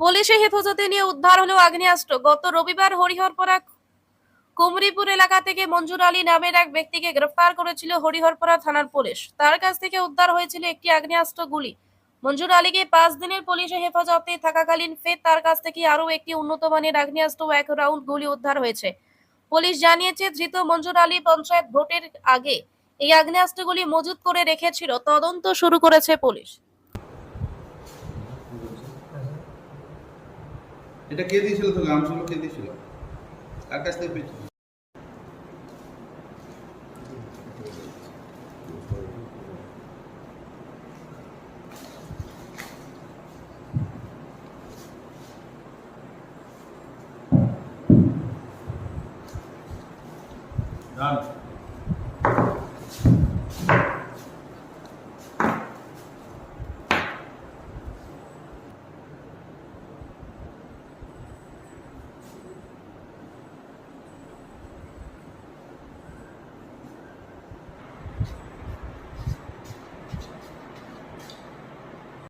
পুলিশি হেফাজতে নিয়ে উদ্ধার হলো আগ্নেয়াস্ত্র। গত রবিবার হরিহরপাড়া কুমরিপুর এলাকা থেকে মঞ্জুর আলী নামের এক ব্যক্তিকে গ্রেফতার করেছিল হরিহরপাড়া থানার পুলিশ। তার কাছ থেকে উদ্ধার হয়েছিল একটি আগ্নেয়াস্ত্র গুলি। মঞ্জুর আলীকে পাঁচ দিনের পুলিশি হেফাজতে থাকাকালীন ফের তার কাছ থেকে আরও একটি উন্নত মানের আগ্নেয়াস্ত্র এক রাউন্ড গুলি উদ্ধার হয়েছে। পুলিশ জানিয়েছে, ধৃত মঞ্জুর আলী পঞ্চায়েত ভোটের আগে এই আগ্নেয়াস্ত্রগুলি মজুত করে রেখেছিল। তদন্ত শুরু করেছে পুলিশ। এটা কে দিয়েছিল তো গ্রাম আমসগুলো কে দিয়েছিল কার কাছ থেকে পেয়েছিল Done.